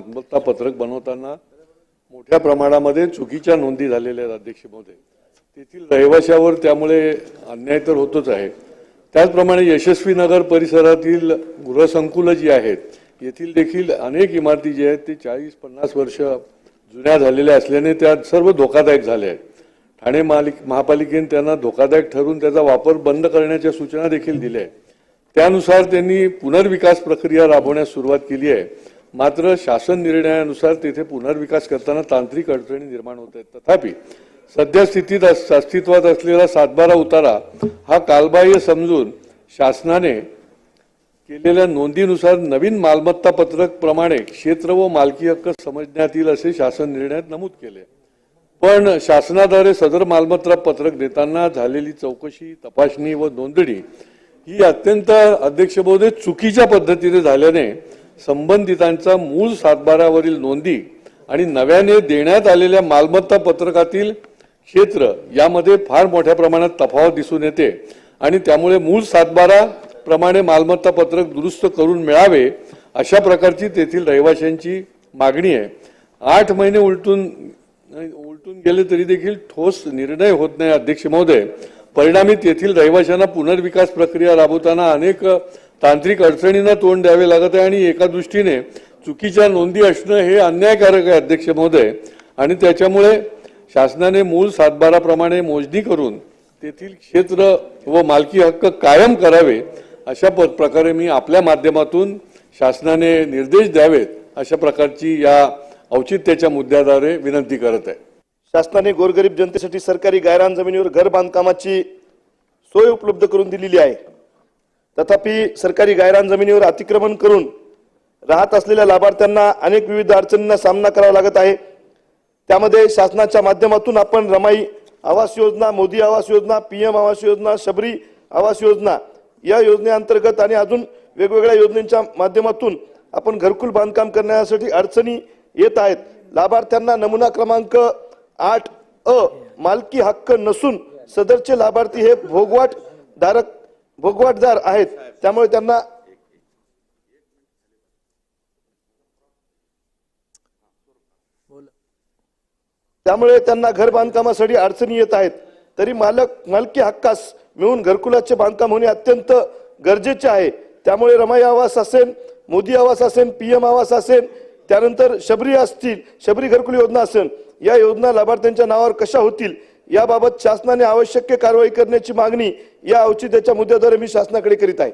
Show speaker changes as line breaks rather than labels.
मालमत्ता पत्रक बनवताना मोठ्या प्रमाणामध्ये चुकीच्या नोंदी झालेल्या आहेत अध्यक्षमध्ये तेथील रहिवाशावर त्यामुळे अन्याय तर होतोच आहे. त्याचप्रमाणे यशस्वी नगर परिसरातील गृहसंकुलं जी आहेत येथील देखील अनेक इमारती जी आहेत ते चाळीस पन्नास वर्ष जुन्या झालेल्या असल्याने त्या सर्व धोकादायक झाल्या आहेत. ठाणे मालिक महापालिकेने त्यांना धोकादायक ठरवून त्याचा वापर बंद करण्याच्या सूचना देखील दिल्या आहेत. त्यानुसार त्यांनी पुनर्विकास प्रक्रिया राबवण्यास सुरुवात केली आहे. मात्र शासन निर्णयानुसार तिथे पुनर्विकास करताना तांत्रिक अडचणी निर्माण होत आहेत. तथापि सध्या स्थितीत अस्तित्वात असलेला सातबारा उतारा हा कालबाह्य समजून शासनाने केलेल्या नोंदीनुसार नवीन मालमत्ता पत्रक प्रमाणे क्षेत्र व मालकी हक्क समजण्यात येईल असे शासन निर्णयात नमूद केले. पण शासनाद्वारे सदर मालमत्ता पत्रक देताना झालेली चौकशी तपासणी व नोंदणी ही अत्यंत अध्यक्ष चुकीच्या पद्धतीने झाल्याने संबंधितांचा मूळ सातबारावरील नोंदी आणि नव्याने देण्यात आलेल्या मालमत्ता पत्रकातील क्षेत्र यामध्ये फार मोठ्या प्रमाणात तफावत दिसून येते. आणि त्यामुळे मूळ सातबारा प्रमाणे मालमत्ता पत्रक दुरुस्त करून मिळावे अशा प्रकारची तेथील रहिवाशांची मागणी आहे. आठ महिने उलटून उलटून गेले तरी देखील ठोस निर्णय होत नाही अध्यक्ष महोदय. परिणामी तेथील रहिवाशांना पुनर्विकास प्रक्रिया राबवताना अनेक तांत्रिक अडचणींना तोंड द्यावे लागत आहे आणि एका दृष्टीने चुकीच्या नोंदी असणं हे अन्यायकारक आहे अध्यक्ष महोदय. आणि त्याच्यामुळे शासनाने मूळ सातबाराप्रमाणे मोजणी करून तेथील क्षेत्र व मालकी हक्क कायम करावे अशा प- प्रकारे मी आपल्या माध्यमातून शासनाने निर्देश द्यावेत अशा प्रकारची या औचित्याच्या मुद्द्याद्वारे विनंती करत आहे.
शासनाने गोरगरीब जनतेसाठी सरकारी गायरान जमिनीवर घर बांधकामाची सोय उपलब्ध करून दिलेली आहे. तथापि सरकारी गायरान जमिनीवर अतिक्रमण करून राहत असलेल्या लाभार्थ्यांना अनेक विविध अडचणींना सामना करावा लागत आहे. त्यामध्ये शासनाच्या माध्यमातून आपण रमाई आवास योजना मोदी आवास योजना पीएम आवास योजना शबरी आवास योजना या योजनेअंतर्गत आणि अजून वेगवेगळ्या योजनेच्या माध्यमातून आपण घरकुल बांधकाम करण्यासाठी अडचणी येत आहेत. लाभार्थ्यांना नमुना क्रमांक आठ अ मालकी हक्क नसून सदरचे लाभार्थी हे भोगवाट धारक भोगवाटदार आहेत त्यामुळे त्यांना त्यामुळे त्यांना घर बांधकामासाठी अडचणी येत आहेत. तरी मालक मालकी हक्कास मिळून घरकुलाचे बांधकाम होणे अत्यंत गरजेचे आहे. त्यामुळे रमाई आवास असेल मोदी आवास असेल पीएम आवास असेल त्यानंतर शबरी असतील शबरी घरकुल योजना असेल या योजना लाभार्थ्यांच्या नावावर कशा होतील याबाबत शासनाने आवश्यक कारवाई करण्याची मागणी या औचित्याच्या मुद्द्याद्वारे मी शासनाकडे करीत आहे.